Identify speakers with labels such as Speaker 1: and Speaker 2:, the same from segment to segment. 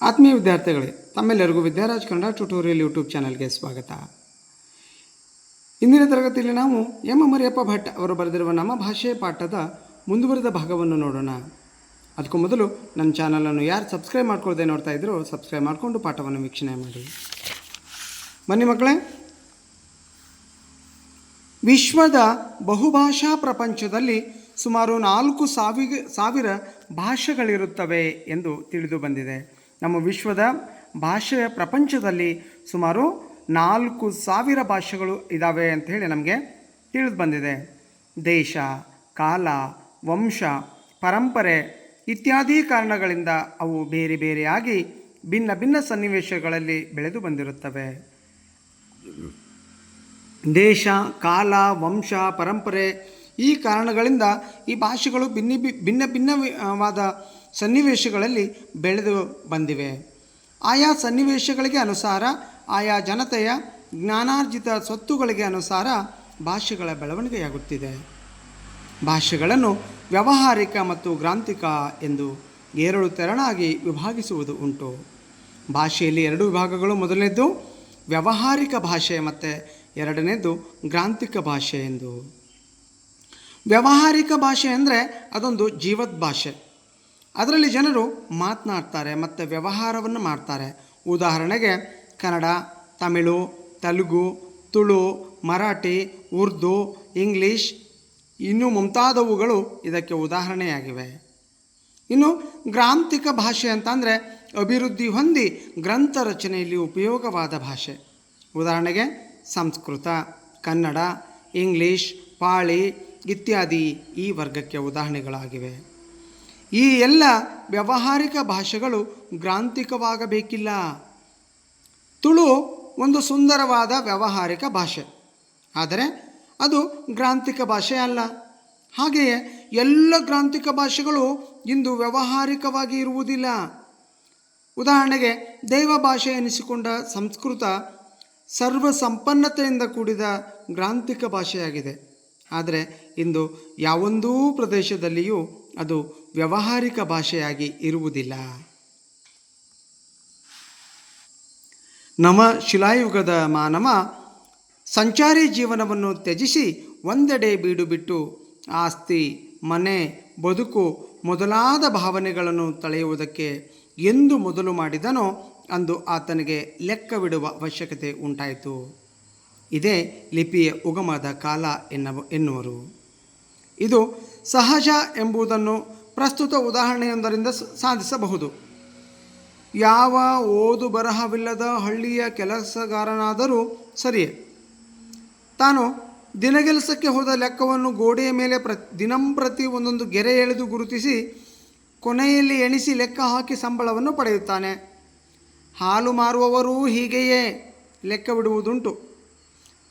Speaker 1: ಆತ್ಮೀಯ ವಿದ್ಯಾರ್ಥಿಗಳೇ, ತಮ್ಮೆಲ್ಲರಿಗೂ ವಿದ್ಯಾರಾಜ್ ಕನ್ನಡ ಟ್ಯುಟೋರಿಯಲ್ ಯೂಟ್ಯೂಬ್ ಚಾನಲ್ಗೆ ಸ್ವಾಗತ. ಇಂದಿನ ತರಗತಿಯಲ್ಲಿ ನಾವು ಎಂ ಮರಿಯಪ್ಪ ಭಟ್ ಅವರು ಬರೆದಿರುವ ನಮ್ಮ ಭಾಷೆ ಪಾಠದ ಮುಂದುವರೆದ ಭಾಗವನ್ನು ನೋಡೋಣ. ಅದಕ್ಕೂ ಮೊದಲು ನನ್ನ ಚಾನಲನ್ನು ಯಾರು ಸಬ್ಸ್ಕ್ರೈಬ್ ಮಾಡ್ಕೊಳ್ಳದೆ ನೋಡ್ತಾ ಇದ್ದರೂ ಸಬ್ಸ್ಕ್ರೈಬ್ ಮಾಡಿಕೊಂಡು ಪಾಠವನ್ನು ವೀಕ್ಷಣೆ ಮಾಡಿ. ಬನ್ನಿ ಮಕ್ಕಳೇ. ವಿಶ್ವದ ಬಹುಭಾಷಾ ಪ್ರಪಂಚದಲ್ಲಿ ಸುಮಾರು ನಾಲ್ಕು ಸಾವಿರ ಸಾವಿರ ಭಾಷೆಗಳಿರುತ್ತವೆ ಎಂದು ತಿಳಿದು ಬಂದಿದೆ. ನಮ್ಮ ವಿಶ್ವದ ಭಾಷೆಯ ಪ್ರಪಂಚದಲ್ಲಿ ಸುಮಾರು ನಾಲ್ಕು ಸಾವಿರ ಭಾಷೆಗಳು ಇದ್ದಾವೆ ಅಂತ ಹೇಳಿ ನಮಗೆ ತಿಳಿದು ಬಂದಿದೆ. ದೇಶ, ಕಾಲ, ವಂಶ, ಪರಂಪರೆ ಇತ್ಯಾದಿ ಕಾರಣಗಳಿಂದ ಅವು ಬೇರೆ ಬೇರೆಯಾಗಿ ಭಿನ್ನ ಭಿನ್ನ ಸನ್ನಿವೇಶಗಳಲ್ಲಿ ಬೆಳೆದು ಬಂದಿರುತ್ತವೆ. ದೇಶ, ಕಾಲ, ವಂಶ, ಪರಂಪರೆ ಈ ಕಾರಣಗಳಿಂದ ಈ ಭಾಷೆಗಳು ಭಿನ್ನಿ ಭಿನ್ನ ಭಿನ್ನವಾದ ಸನ್ನಿವೇಶಗಳಲ್ಲಿ ಬೆಳೆದು ಬಂದಿವೆ. ಆಯಾ ಸನ್ನಿವೇಶಗಳಿಗೆ ಅನುಸಾರ, ಆಯಾ ಜನತೆಯ ಜ್ಞಾನಾರ್ಜಿತ ಸ್ವತ್ತುಗಳಿಗೆ ಅನುಸಾರ ಭಾಷೆಗಳ ಬೆಳವಣಿಗೆಯಾಗುತ್ತಿದೆ. ಭಾಷೆಗಳನ್ನು ವ್ಯಾವಹಾರಿಕ ಮತ್ತು ಗ್ರಾಂಥಿಕ ಎಂದು ಏರಳು ತೆರಳಾಗಿ ವಿಭಾಗಿಸುವುದು ಉಂಟು. ಭಾಷೆಯಲ್ಲಿ ಎರಡು ವಿಭಾಗಗಳು, ಮೊದಲನೇದ್ದು ವ್ಯಾವಹಾರಿಕ ಭಾಷೆ ಮತ್ತು ಎರಡನೇದು ಗ್ರಾಂಥಿಕ ಭಾಷೆ ಎಂದು. ವ್ಯಾವಹಾರಿಕ ಭಾಷೆ ಅಂದರೆ ಅದೊಂದು ಜೀವದ ಭಾಷೆ. ಅದರಲ್ಲಿ ಜನರು ಮಾತನಾಡ್ತಾರೆ, ಮತ್ತು ವ್ಯವಹಾರವನ್ನು ಮಾಡ್ತಾರೆ. ಉದಾಹರಣೆಗೆ ಕನ್ನಡ, ತಮಿಳು, ತೆಲುಗು, ತುಳು, ಮರಾಠಿ, ಉರ್ದು, ಇಂಗ್ಲೀಷ್ ಇನ್ನೂ ಮುಂತಾದವುಗಳು ಇದಕ್ಕೆ ಉದಾಹರಣೆಯಾಗಿವೆ. ಇನ್ನು ಗ್ರಾಂಥಿಕ ಭಾಷೆ ಅಂತಂದರೆ ಅಭಿವೃದ್ಧಿ ಹೊಂದಿ ಗ್ರಂಥ ರಚನೆಯಲ್ಲಿ ಉಪಯೋಗವಾದ ಭಾಷೆ. ಉದಾಹರಣೆಗೆ ಸಂಸ್ಕೃತ, ಕನ್ನಡ, ಇಂಗ್ಲೀಷ್, ಪಾಳಿ ಇತ್ಯಾದಿ ಈ ವರ್ಗಕ್ಕೆ ಉದಾಹರಣೆಗಳಾಗಿವೆ. ಈ ಎಲ್ಲ ವ್ಯಾವಹಾರಿಕ ಭಾಷೆಗಳು ಗ್ರಾಂಥಿಕವಾಗಬೇಕಿಲ್ಲ. ತುಳು ಒಂದು ಸುಂದರವಾದ ವ್ಯಾವಹಾರಿಕ ಭಾಷೆ. ಆದರೆ ಅದು ಗ್ರಾಂಥಿಕ ಭಾಷೆ ಅಲ್ಲ. ಹಾಗೆಯೇ ಎಲ್ಲ ಗ್ರಾಂಥಿಕ ಭಾಷೆಗಳು ಇಂದು ವ್ಯಾವಹಾರಿಕವಾಗಿ ಇರುವುದಿಲ್ಲ. ಉದಾಹರಣೆಗೆ ದೈವ ಭಾಷೆ ಎನಿಸಿಕೊಂಡ ಸಂಸ್ಕೃತ ಸರ್ವ ಸಂಪನ್ನತೆಯಿಂದ ಕೂಡಿದ ಗ್ರಾಂಥಿಕ ಭಾಷೆಯಾಗಿದೆ. ಆದರೆ ಇಂದು ಯಾವೊಂದೂ ಪ್ರದೇಶದಲ್ಲಿಯೂ ಅದು ವ್ಯಾವಹಾರಿಕ ಭಾಷೆಯಾಗಿ ಇರುವುದಿಲ್ಲ. ನವ ಶಿಲಾಯುಗದ ಮಾನವ ಸಂಚಾರಿ ಜೀವನವನ್ನು ತ್ಯಜಿಸಿ ಒಂದೆಡೆ ಬೀಡುಬಿಟ್ಟು ಆಸ್ತಿ, ಮನೆ, ಬದುಕು ಮೊದಲಾದ ಭಾವನೆಗಳನ್ನು ತಳೆಯುವುದಕ್ಕೆ ಎಂದು ಮೊದಲು ಮಾಡಿದನೋ ಅಂದು ಆತನಿಗೆ ಲೆಕ್ಕವಿಡುವ ಅವಶ್ಯಕತೆ ಉಂಟಾಯಿತು. ಇದೇ ಲಿಪಿಯ ಉಗಮದ ಕಾಲ ಎನ್ನುವ ಎನ್ನುವರು. ಇದು ಸಹಜ ಎಂಬುದನ್ನು ಪ್ರಸ್ತುತ ಉದಾಹರಣೆಯೊಂದರಿಂದ ಸಾಧಿಸಬಹುದು. ಯಾವ ಓದು ಬರಹವಿಲ್ಲದ ಹಳ್ಳಿಯ ಕೆಲಸಗಾರನಾದರೂ ಸರಿಯೇ. ತಾನು ದಿನಗೆಲಸಕ್ಕೆ ಹೋದ ಲೆಕ್ಕವನ್ನು ಗೋಡೆಯ ಮೇಲೆ ಪ್ರ ದಿನಂಪ್ರತಿ ಒಂದೊಂದು ಗೆರೆ ಎಳೆದು ಗುರುತಿಸಿ ಕೊನೆಯಲ್ಲಿ ಎಣಿಸಿ ಲೆಕ್ಕ ಹಾಕಿ ಸಂಬಳವನ್ನು ಪಡೆಯುತ್ತಾನೆ. ಹಾಲು ಮಾರುವವರೂ ಹೀಗೆಯೇ ಲೆಕ್ಕ ಬಿಡುವುದುಂಟು.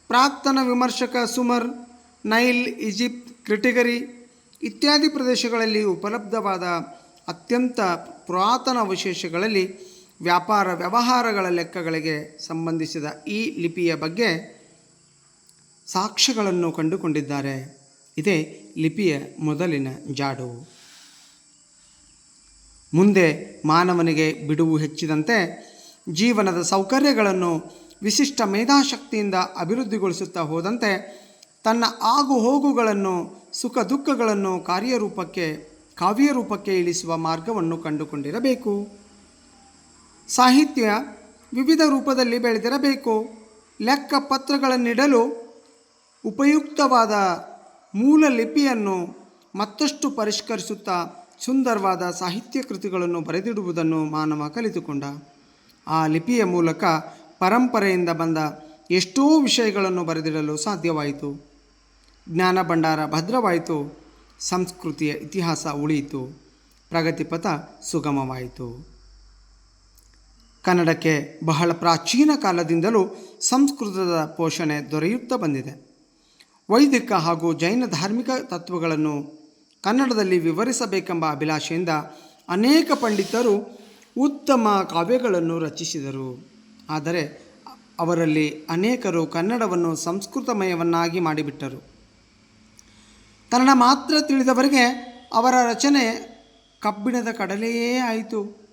Speaker 1: ಪ್ರಾಕ್ತನ ವಿಮರ್ಶಕ ಸುಮರ್, ನೈಲ್, ಈಜಿಪ್ಟ್, ಕ್ರಿಟಿಗರಿ ಇತ್ಯಾದಿ ಪ್ರದೇಶಗಳಲ್ಲಿ ಉಪಲಬ್ಧವಾದ ಅತ್ಯಂತ ಪುರಾತನ ಅವಶೇಷಗಳಲ್ಲಿ ವ್ಯಾಪಾರ ವ್ಯವಹಾರಗಳ ಲೆಕ್ಕಗಳಿಗೆ ಸಂಬಂಧಿಸಿದ ಈ ಲಿಪಿಯ ಬಗ್ಗೆ ಸಾಕ್ಷ್ಯಗಳನ್ನು ಕಂಡುಕೊಂಡಿದ್ದಾರೆ. ಇದೇ ಲಿಪಿಯ ಮೊದಲಿನ ಜಾಡು. ಮುಂದೆ ಮಾನವನಿಗೆ ಬಿಡುವು ಹೆಚ್ಚಿದಂತೆ ಜೀವನದ ಸೌಕರ್ಯಗಳನ್ನು ವಿಶಿಷ್ಟ ಮೇಧಾಶಕ್ತಿಯಿಂದ ಅಭಿವೃದ್ಧಿಗೊಳಿಸುತ್ತಾ ಹೋದಂತೆ ತನ್ನ ಆಗು ಹೋಗುಗಳನ್ನು ಸುಖ ದುಃಖಗಳನ್ನು ಕಾರ್ಯರೂಪಕ್ಕೆ ಕಾವ್ಯ ರೂಪಕ್ಕೆ ಇಳಿಸುವ ಮಾರ್ಗವನ್ನು ಕಂಡುಕೊಂಡಿರಬೇಕು. ಸಾಹಿತ್ಯ ವಿವಿಧ ರೂಪದಲ್ಲಿ ಬೆಳೆದಿರಬೇಕು. ಲೆಕ್ಕ ಪತ್ರಗಳನ್ನಿಡಲು ಉಪಯುಕ್ತವಾದ ಮೂಲ ಲಿಪಿಯನ್ನು ಮತ್ತಷ್ಟು ಪರಿಷ್ಕರಿಸುತ್ತಾ ಸುಂದರವಾದ ಸಾಹಿತ್ಯ ಕೃತಿಗಳನ್ನು ಬರೆದಿಡುವುದನ್ನು ಮಾನವ ಕಲಿತುಕೊಂಡ. ಆ ಲಿಪಿಯ ಮೂಲಕ ಪರಂಪರೆಯಿಂದ ಬಂದ ಎಷ್ಟೋ ವಿಷಯಗಳನ್ನು ಬರೆದಿಡಲು ಸಾಧ್ಯವಾಯಿತು. ಜ್ಞಾನ ಭಂಡಾರ ಭದ್ರವಾಯಿತು. ಸಂಸ್ಕೃತಿಯ ಇತಿಹಾಸ ಉಳಿಯಿತು. ಪ್ರಗತಿಪಥ ಸುಗಮವಾಯಿತು. ಕನ್ನಡಕ್ಕೆ ಬಹಳ ಪ್ರಾಚೀನ ಕಾಲದಿಂದಲೂ ಸಂಸ್ಕೃತದ ಪೋಷಣೆ ದೊರೆಯುತ್ತಾ ಬಂದಿದೆ. ವೈದಿಕ ಹಾಗೂ ಜೈನ ಧಾರ್ಮಿಕ ತತ್ವಗಳನ್ನು ಕನ್ನಡದಲ್ಲಿ ವಿವರಿಸಬೇಕೆಂಬ ಅಭಿಲಾಷೆಯಿಂದ ಅನೇಕ ಪಂಡಿತರು ಉತ್ತಮ ಕಾವ್ಯಗಳನ್ನು ರಚಿಸಿದರು. ಆದರೆ ಅವರಲ್ಲಿ ಅನೇಕರು ಕನ್ನಡವನ್ನು ಸಂಸ್ಕೃತಮಯವನ್ನಾಗಿ ಮಾಡಿಬಿಟ್ಟರು. ಕನ್ನಡ ಮಾತ್ರ ತಿಳಿದವರಿಗೆ ಅವರ ರಚನೆ ಕಬ್ಬಿಣದ ಕಡಲೆಯೇ ಆಯಿತು.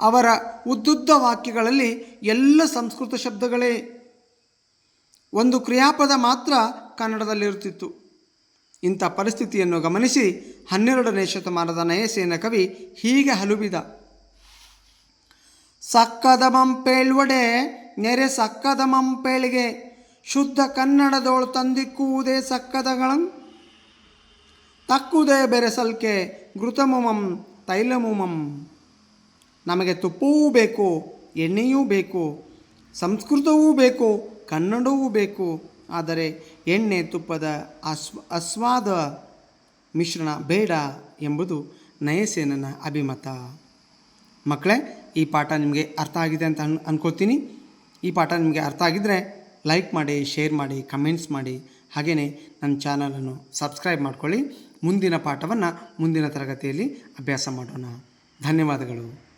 Speaker 1: ಅವರ ಉದ್ದುದ್ದ ವಾಕ್ಯಗಳಲ್ಲಿ ಎಲ್ಲ ಸಂಸ್ಕೃತ ಶಬ್ದಗಳೇ. ಒಂದು ಕ್ರಿಯಾಪದ ಮಾತ್ರ ಕನ್ನಡದಲ್ಲಿರುತ್ತಿತ್ತು. ಇಂಥ ಪರಿಸ್ಥಿತಿಯನ್ನು ಗಮನಿಸಿ ಹನ್ನೆರಡನೇ ಶತಮಾನದ ನಯಸೇನ ಕವಿ ಹೀಗೆ ಹಲುಬಿದ. ಸಕ್ಕದ ಮಂಪೇಳ್ವಡೆ ನೆರೆ ಸಕ್ಕದ ಮಂಪೇಳಿಗೆ. ಶುದ್ಧ ಕನ್ನಡದೋಳು ತಂದಿಕ್ಕುವುದೇ ಸಕ್ಕದಗಳಂ. ತಕ್ಕುದೇ ಬೆರೆಸಲ್ಕೆ ಘೃತಮುಮಂ, ತೈಲಮುಮಂ. ನಮಗೆ ತುಪ್ಪವೂ ಬೇಕು, ಎಣ್ಣೆಯೂ ಬೇಕು, ಸಂಸ್ಕೃತವೂ ಬೇಕು, ಕನ್ನಡವೂ ಬೇಕು. ಆದರೆ ಎಣ್ಣೆ ತುಪ್ಪದ ಅಸ್ವ, ಅಸ್ವಾದ ಮಿಶ್ರಣ ಬೇಡ ಎಂಬುದು ನಯಸೇನನ ಅಭಿಮತ. ಮಕ್ಕಳೇ ಈ ಪಾಠ ನಿಮಗೆ ಅರ್ಥ ಆಗಿದೆ ಅಂತ ಅನ್ ಅಂದ್ಕೋತೀನಿ ಈ ಪಾಠ ನಿಮಗೆ ಅರ್ಥ ಆಗಿದ್ದರೆ ಲೈಕ್ ಮಾಡಿ, ಶೇರ್ ಮಾಡಿ, ಕಮೆಂಟ್ಸ್ ಮಾಡಿ. ಹಾಗೆಯೇ ನನ್ನ ಚಾನಲನ್ನು ಸಬ್ಸ್ಕ್ರೈಬ್ ಮಾಡ್ಕೊಳ್ಳಿ. ಮುಂದಿನ ಪಾಠವನ್ನು ಮುಂದಿನ ತರಗತಿಯಲ್ಲಿ ಅಭ್ಯಾಸ ಮಾಡೋಣ. ಧನ್ಯವಾದಗಳು.